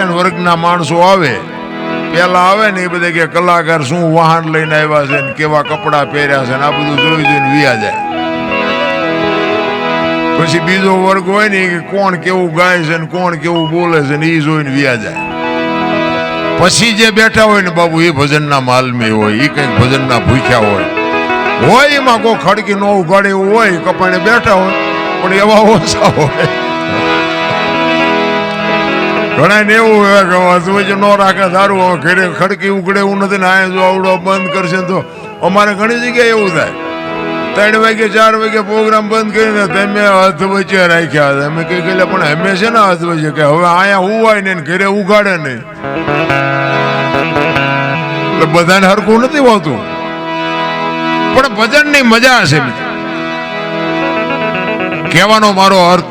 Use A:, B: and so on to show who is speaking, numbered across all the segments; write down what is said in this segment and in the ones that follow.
A: ત્રણ વર્ગના માણસો આવે, પેલા આવે ને એ બધા કે કલાકાર શું વાહન લઈને આવ્યા છે ને કેવા કપડા પહેર્યા છે ને આ બધું જોઈ જોઈને વિયા જાય. પછી બીજો વર્ગ હોય ને કે કોણ કેવું ગાય છે ને કોણ કેવું બોલે છે ને એ જોઈને વિયા જાય. પછી જે બેઠા હોય ને બાબુ, એ ભજનના માલમી હોય એ કંઈક ભજનના ભૂખ્યા હોય. હોય એમાં કોઈ ખડકી ન ઉગાડે હોય કપાણે બેઠા હોય, પણ એવા ઓછા હોય. ઘણા ને એવું કે વાંચવું ન રાખે, સારું, હવે ખડકી ઉગડે એવું નથી, ને જો આવડો બંધ કરશે તો અમારે ઘણી જગ્યાએ એવું થાય. ત્રણ વાગે, ચાર વાગે પ્રોગ્રામ બંધ કરીને તમે હાથ વચ્ચે રાખ્યા હતા. અમે કઈ ગયેલા પણ અમે છે ને હાથ વચ્ચે? કે હવે અહીંયા ઉવાય ને ઘરે ઉગાડે નહીં. એટલે બધાને હરખું નથી હોતું. પણ ભજનની મજા હશે. કહેવાનો મારો અર્થ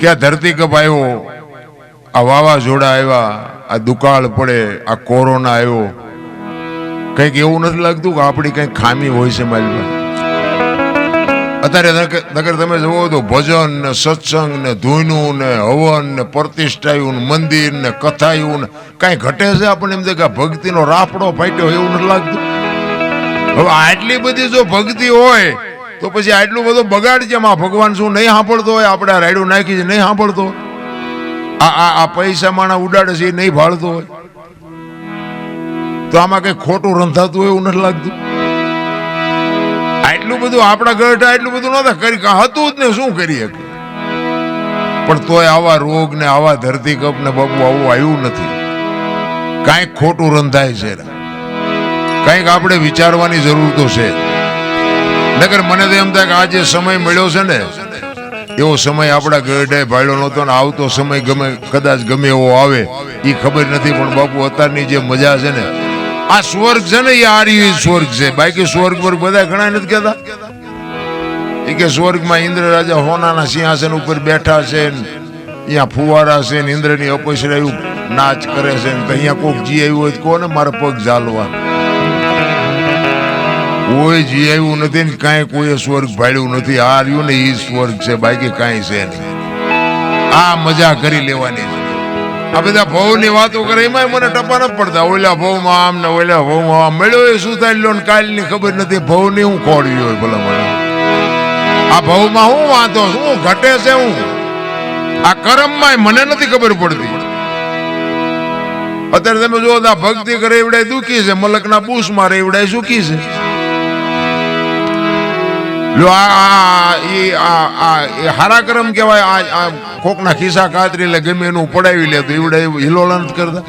A: કે ધરતી કપ આવ્યો આ વાવાઝોડા આવ્યા, આ દુકાળ પડે, આ કોરોના આવ્યો. કંઈક એવું નથી લાગતું કે આપણી કંઈક ખામી હોય છે મારી અત્યારે નકર તમે જુઓ તો ભજન ને સત્સંગ ને ધૂનું ને હવન ને પ્રતિષ્ઠાયું ને મંદિર ને કથાયું ને કાંઈ ઘટે છે આપણને એમ થાય કે ભક્તિનો રાફડો ફાટ્યો એવું નથી લાગતું? હવે આટલી બધી જો ભક્તિ હોય, તો પછી આટલું બધું બગાડ છે આ ભગવાન શું નહીં સાંભળતો હોય? આપણે રાયડું નાખી છે, નહીં સાંભળતો? હોય આ આ પૈસા માણા ઉડાડે છે, એ નહીં ભાળતો હોય. તો આમાં કઈ ખોટું રંધાતું હોય એવું નથી લાગતું? આટલું બધું આપણા ગઢ એટલું બધું નતા કરી હતું જ ને, શું કરી શકે? પણ તોય આવા રોગ ને, આવા ધરતી કપ ને બાબુ આવું આવ્યું નથી. કાંઈક ખોટું રંધાય છે. કાંઈક આપણે વિચારવાની જરૂર તો છે. નગર મને તો એમ થાય કે આ જે સમય મળ્યો છે ને એવો સમય આપણા ગઢે ભાડ્યો નહોતો ને આવતો સમય ગમે કદાચ ગમે એવો આવે એ ખબર નથી, પણ બાપુ અત્યારની જે મજા છે ને, આ સ્વર્ગ છે ને એ આર્ય સ્વર્ગ છે. બાકી સ્વર્ગ પર બધા ઘણા નથી કહેતા? એ કે સ્વર્ગમાં ઇન્દ્ર રાજા હોનાના સિંહાસન ઉપર બેઠા છે અહીંયા ફુવારા છે ને, ઇન્દ્રની અપસરાયું નાચ કરે છે ને અહીંયા કોક જી આવ્યું હોય કોને મારા પગ ઝાલવા? કોઈ જી આવ્યું નથી ને કાંઈ કોઈએ સ્વર્ગ ભાડ્યું નથી. આ રહ્યું ને એ સ્વર્ગ છે, બાકી કાંઈ છે નહીં. આ મજા કરી લેવાની છે. આ બધા ભવની વાતો કરે એમાં મને ટપા ન પડતા. ઓલા ભવમાં આમ ને ઓલા ભવમાં આમ. મળ્યો એ શું થાય લો ને કાલની ખબર નથી. ભવની હું ખોડવી હોય ભલે મને. આ ભવમાં હું વાંધો શું ઘટે છે હું? આ કરમમાં મને નથી ખબર પડતી. અત્યારે તમે તો ભક્તિ કરે, એવડાય દુખી છે. મલકના બૂસ મારે એવડાય સુખી છે. લો, આ આ ઈ, આ આ, એ હારા કહેવાય, આ કોકના ખિસ્સા કાતરી એટલે ગમે એનું પડાવી લે, તો એવડે હિલોલા નથી કરતા.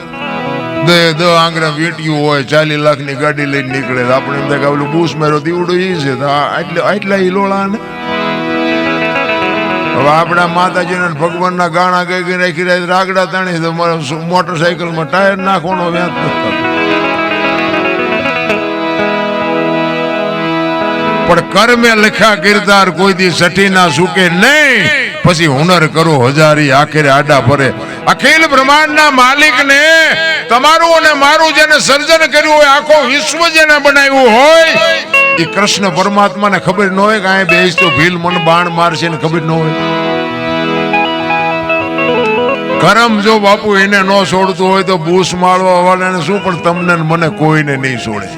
A: દે, દ આંગળા વીંટ્યું હોય ચાલી લાખની ગાડી લઈને નીકળે આપણે એમ થાય કે ઓલું બૂસ માર્યો એવડું ઈ છે, તો આટલા હિલોળા ને? હવે આપણા માતાજીના ભગવાનના ગાણા ગઈ ગઈ રાખી રાખી રાગડા તાણી તો મોટરસાયકલમાં ટાયર નાખવાનો વ્યાજ નથી કર્મે લખ્યા, કિરદાર કોઈ દી સઠી ના સુકે નહીં. પછી હુનર કરો, હજારી આખરે આડા ફરે. અખિલ બ્રહ્માંડના માલિકને તમારું અને મારું જેને સર્જન કર્યું હોય, આખો વિશ્વ જેને બનાવ્યું હોય એ કૃષ્ણ પરમાત્માને ખબર ન હોય કે આ બેસ તો ભીલ, મન બાણ મારશે ને ખબર ન હોય. કરમ જો બાપુ એને ન છોડતું હોય તો બૂસ માળવા વાળાને શું, પણ તમને મને કોઈને નહીં છોડે.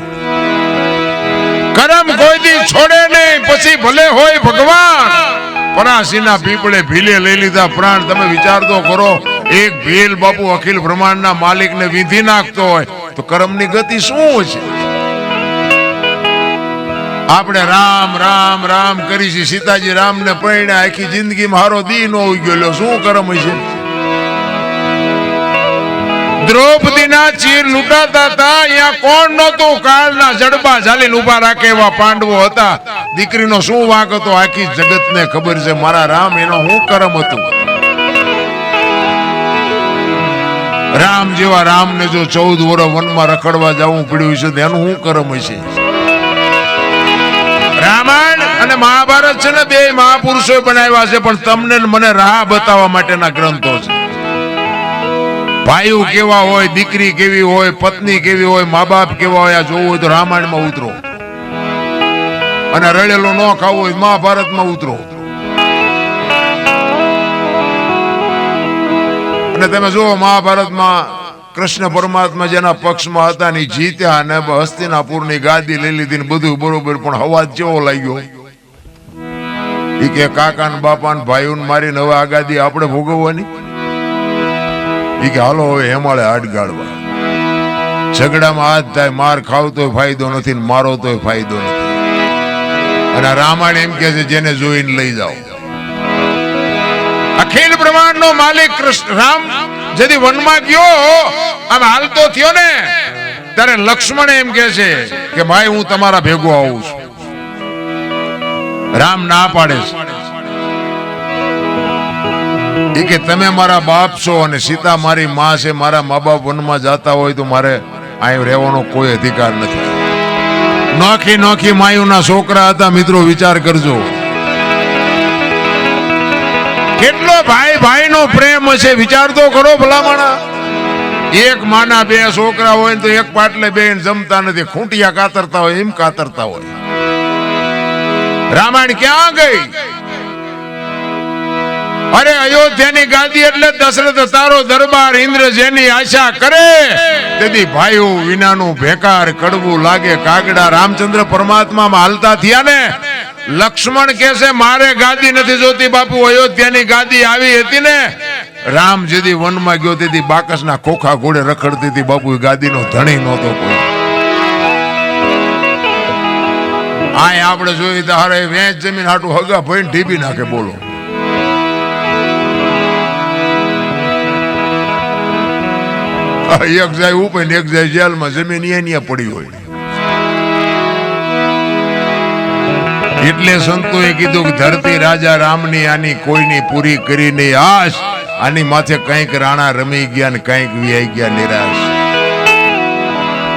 A: કરમ કોઈ દી છોડે નહીં. પછી ભલે હોય ભગવાન. પરાસીના પીપળે ભીલે લઈ લીધા પ્રાણ. તમે વિચાર તો કરો, એક ભીલ બાપુ અખિલ બ્રહ્માંડના માલિકને વિધિ નાખતો હોય, તો કરમની ગતિ શું છે? આપણે રામ રામ રામ કરી છે સીતાજી રામને પરણ્યા. આખી જિંદગીમાં હારો દી નો ઉગ્યો. શું કરમ છે? દ્રૌપદીના ચીર લૂંટાતા હતા. અહીંયા કોણ નહોતું? કાળના જડબા ઝાલીને ઊભા રાખે એવા પાંડવો હતા. દીકરીનો શું વાંક હતો? આખી જગતને ખબર છે. મારા રામ, એનો હું કરમ હતું? રામ જેવા રામને જો ચૌદ વર્ષ વનમાં રખડવા જવું પડ્યું છે તેનું શું કરમ હશે? રામાયણ અને મહાભારત છે ને, બે મહાપુરુષો બનાવ્યા છે, પણ તમને મને રાહ બતાવવા માટેના ગ્રંથો છે. ભાઈઓ કેવા હોય, દીકરી કેવી હોય, પત્ની કેવી હોય મા બાપ કેવા હોય, આ જોવું હોય તો રામાયણમાં ઉતરો. અને રડેલો ન ખાવું હોય, મહાભારતમાં ઉતરો. અને તમે જુઓ, મહાભારતમાં કૃષ્ણ પરમાત્મા જેના પક્ષમાં હતા ને જીત્યા અને હસ્તિનાપુરની ગાદી લઈ લીધી ને બધું બરોબર, પણ હવાજ જેવો લાગ્યો? એ કે કાકા ને બાપા ને ભાઈઓ મારીને હવે આ ગાદી આપણે ભોગવવાની? ઈ કે, હાલો, હવે હેમાળે હાડ ગાળવા. ઝઘડામાં હાથ થાય, માર ખાવ તોય ફાયદો નથી ને મારો તોય ફાયદો નથી. અને રામાયણ એમ કે છે, જેને જોઈને લઈ જાઓ. અખિલ બ્રહ્માંડ નો માલિક કૃષ્ણ, રામ, જેથી વનમાં ગયો, આમ હાલતો થયો ને, ત્યારે લક્ષ્મણ એમ કે છે કે, ભાઈ, હું તમારા ભેગો આવું છું. રામ ના પાડે છે. ઈ કે તમે મારા બાપ છો અને સીતા મારી માં છે, મારા મા બાપ વનમાં જતા હોય તો મારે અહીં રહેવાનો કોઈ અધિકાર નથી. નોખી નોખી માયુના છોકરા હતા, મિત્રો, વિચાર કરજો. કેટલો ભાઈ ભાઈ નો પ્રેમ હશે, વિચાર તો કરો ભલામણા. એક માના બે છોકરા હોય તો એક પાટલે બે જમતા નથી, ખૂંટિયા કાતરતા હોય, એમ કાતરતા હોય. રામાયણ ક્યાં ગઈ? અરે અયોધ્યાની ગાદી એટલે દશરથ તારો દરબાર ઇન્દ્ર જેની આશા કરે. તેથી ભાઈઓ, વિનાનું ભેકાર કડવું લાગે. કાગડા રામચંદ્ર પરમાત્મામાં હાલતા થયા ને. લક્ષ્મણ કે છે, મારે ગાદી નથી જોતી બાપુ, અયોધ્યાની ગાદી આવી હતી ને. રામ જેથી વનમાં ગયો, તેથી બાકસના ખોખા ઘોડે રખડતી હતી. બાપુ ગાદીનો ધણી નહોતો કોઈ. આય આપણે જોઈ તો હારે વેચ જમીન હાટું હગા ભાઈ ઢીબી નાખે, બોલો. એક જાય ઉપર એક જાય જેલમાં, જમીન અહીંયા પડી હોય. એટલે સંતોએ કીધું કે ધરતી રાજા રામની આની કોઈની પૂરી કરી નહીં. આશ આની માથે કંઈક રાણા રમી ગયા ને કંઈક વિયાઈ ગયા નિરાશ.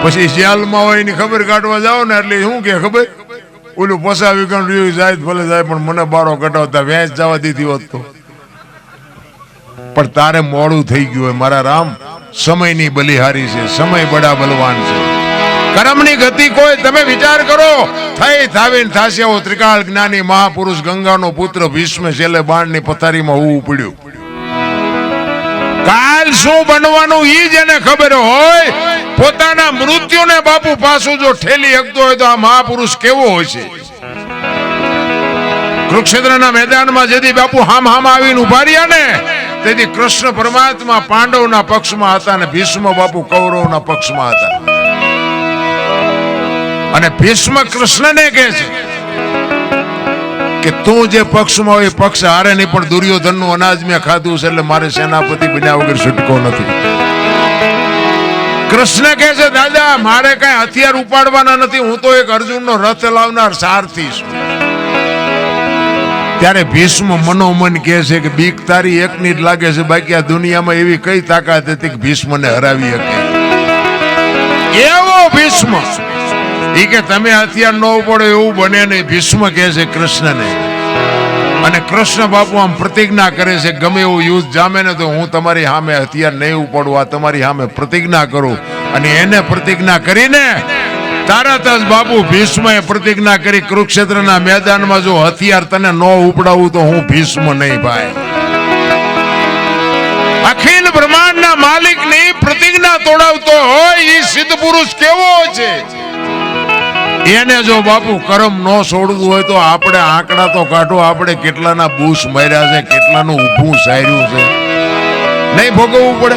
A: પછી શિયાલમાં હોય એની ખબર કાઢવા જાઓ ને એટલે શું કે ખબર? ઓલું પસાવી કણ રહ્યું જાય ભલે જાય, પણ મને બારો કટાવતા વેચ જવા દીધી હોત તો. પણ તારે મોડું થઈ ગયું હોય, મારા રામ. સમયની બલિહારી છે, સમય બડા બલવાન છે. કર્મની ગતિ કોઈ, તમે વિચાર કરો. થઈ થાવીને થાશે એવો ત્રિકાળ જ્ઞાની મહાપુરુષ, ગંગાનો પુત્ર ભીષ્મ છેલ્લે બાણની પથારીમાં હોવું પડ્યું. કાલ શું બનવાનું ઈ જેને ખબર હોય. પોતાના મૃત્યુને બાપુ પાછું જો ઠેલી હકતો હોય તો આ મહાપુરુષ કેવો હોય છે? કુરુક્ષેત્રના મેદાનમાં જેથી બાપુ હામ હામ આવીને ઊભા રહ્યા ને તેથી કૃષ્ણ પરમાત્મા પાંડવના પક્ષમાં હતા અને ભીષ્મ બાપુ કૌરવના પક્ષમાં હતા. અને ભીષ્મ કૃષ્ણને કહે છે કે તું જે પક્ષમાં હોય પક્ષ હારે નહીં, પણ દુર્યોધનનું અનાજ મેં ખાધું છે એટલે મારે સેનાપતિ બન્યા વગર છૂટકો નથી. કૃષ્ણ કહે છે, દાદા, મારે કઈ હથિયાર ઉપાડવાના નથી, હું તો એક અર્જુનનો રથ લાવનાર સારથી છું. ત્યારે ભીષ્મ મનોમન કહે છે કે બીક તારી એકની જ લાગે છે, બાકી આ દુનિયામાં એવી કઈ તાકાત હતી કે ભીષ્મને હરાવી શકે? એવો ભીષ્મ. એ કે તમે હથિયાર ન પડો એવું બને નહીં. ભીષ્મ કહે છે કૃષ્ણને. અને કૃષ્ણ બાપુ આમ પ્રતિજ્ઞા કરે છે, ગમે એવું યુદ્ધ જામે ને તો હું તમારી સામે હથિયાર નહીં ઉપાડું, આ તમારી સામે પ્રતિજ્ઞા કરું. અને એને પ્રતિજ્ઞા કરીને તરત જ બાપુ ભીષ્મએ પ્રતિજ્ઞા કરી કુરુક્ષેત્રના મેદાનમાં જો હથિયાર તને ન ઉપડાવું તો હું ભીષ્મ નહીં ભાઈ. અખિલ બ્રહ્માંડના માલિકની પ્રતિજ્ઞા તોડાવતો હોય એ સિદ્ધ પુરુષ કેવો છે? એને જો બાપુ કરમ ન છોડવું હોય તો આપણે આંકડા તો કાઢો, આપણે કેટલાના બુશ માર્યા છે, કેટલાનું ઊભું સાર્યું છે. નહીં ભોગવવું પડે.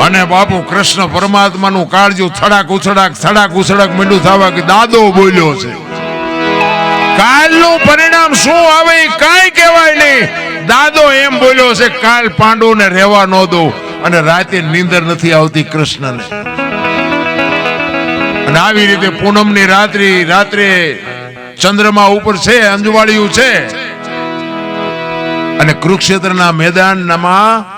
A: અને બાપુ કૃષ્ણ પરમાત્માનું કાળજું થડાક ઉછડાક થડાક ઉછડાક મીંડું થવા કે દાદો બોલ્યો છે. કાલનું પરિણામ શું આવે કાંઈ કહેવાય નહીં. દાદો એમ બોલ્યો છે, કાલ પાંડવને રહેવા ન દો અને રાતે નીંદર નથી આવતી કૃષ્ણને. અને આવી રીતે પૂનમની રાત્રિ, રાત્રે ચંદ્રમા ઉપર છે, અંજવાળિયું છે. અને કુરુક્ષેત્રના મેદાનમાં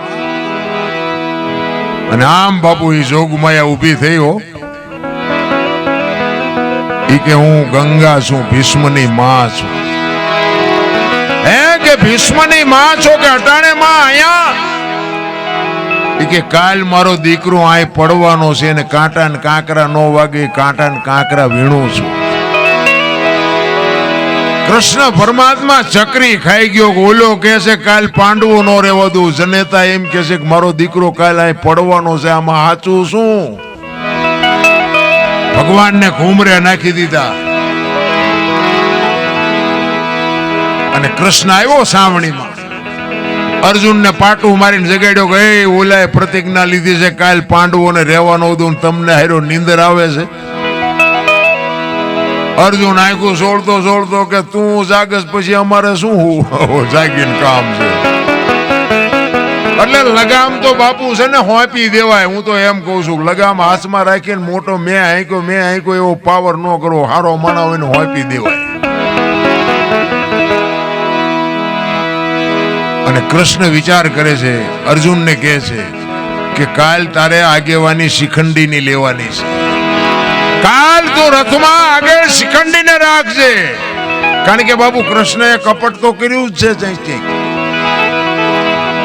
A: અને આમ બાપુ એ જોગમાયા ઊભી હો. ઈ કે હું ગંગા છું, ભીષ્મની માં છું. હે કે ભીષ્મની માં છો કે અટાણે માં અહીંયા કે કાલ મારો દીકરો આય પડવાનો છે અને કાંટા ને કાંકરા નો વાગે કાંટા ને કાંકરા વીણું છું. કૃષ્ણ પરમાત્મા ચક્રી ખાઈ ગયો, ઓલો કે છે, કાલ પાંડવો નો રહેવા દઉં. જનેતા એમ કે છે કે, મારો દીકરો કાલ અહીં પડવાનો છે, આમાં સાચું શું? ભગવાનને ઘૂમરે નાખી દીધા. અને કૃષ્ણ આવ્યો સાવણીમાં. અર્જુનને પાટું મારીને જગાડ્યો કે, એ ઓલાએ પ્રતિજ્ઞા લીધી છે, કાલ પાંડવોને રહેવાનો દઉં તમને હારો નીંદર આવે છે. અર્જુન આંખું સોળતો સોળતો કે તું જાગસ પછી અમારે શું? જાગીને કામ છે. એટલે લગામ તો બાપુ છે ને હોંપી દેવાય, હું તો એમ કહું છું, લગામ હાથમાં રાખીને મોટો મેં આંક્યો મેં આંક્યો એવો પાવર ન કરવો હારો માણા હોય ને હોંપી દેવાય. અને કૃષ્ણ વિચાર કરે છે, અર્જુનને કહે છે કે કાલ તારે આગેવાની શિખંડીની લેવાની છે. કાલ તું રથમાં આગળ શિખંડીને રાખજે. કારણ કે બાબુ કૃષ્ણએ કપટ તો કર્યું જ છે ક્યાંક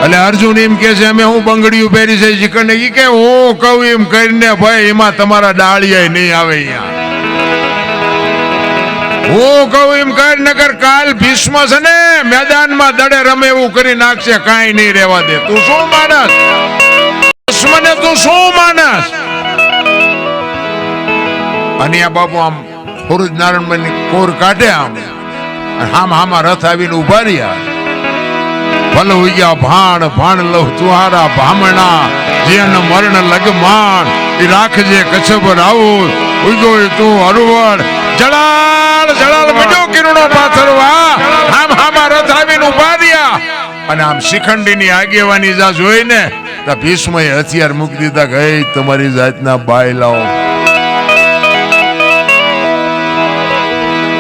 A: એટલે અર્જુન એમ કે છે, અમે હું બંગડીયું પહેરી છે. શિખંડ એ કે હું, કહું એમ કરીને ભાઈ એમાં તમારા ડાળિયા નહીં આવે અહીંયા. હું, કહું એમ કર નગર કાલ ભીષ્મ છે ને, મેદાનમાં દડે રમે એવું કરી નાખશે, કાંઈ નહીં રહેવા દે. તું શું માનસ? ભીષ્મને તું શું માનસ? અને આ બાપુ આમ ફુરુજ નારાયણ કોર કાઢે આમ. અને હામ હામાં રથ આવીને ઊભા રહ્યા. ભલ ઉગ્યા ભાણ ભાણ લહ ચુહારા ભામણા જેન મરણ લગમાણ. એ રાખજે પર આવો. ઉગોય તું હરવડ જળાલ જળાલ બીજો કિરણો પાથરવા. હામ હામાં રથ આવીને ઊભા રહ્યા. અને આમ શિખંડીની આગેવાની જા જોઈને ભીષ્મએ હથિયાર મૂકી દીધા ગઈ તમારી જાતના બાય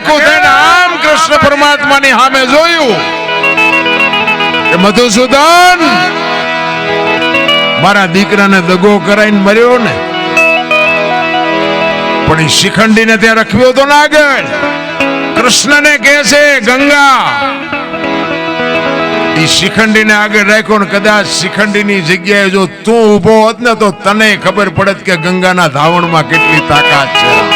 A: આંખો થઈને આમ કૃષ્ણ પરમાત્માની સામે જોયું મધુસૂદન, મારા દીકરાને દગો કરાઈને મર્યો ને. પણ એ શિખંડીને ત્યાં રખવ્યો તો ના આગળ કૃષ્ણને કહે છે, ગંગા. એ શિખંડીને આગળ રાખ્યો ને કદાચ શિખંડીની જગ્યાએ જો તું ઊભો હોત ને તો તને ખબર પડત કે ગંગાના ધાવણમાં કેટલી તાકાત છે.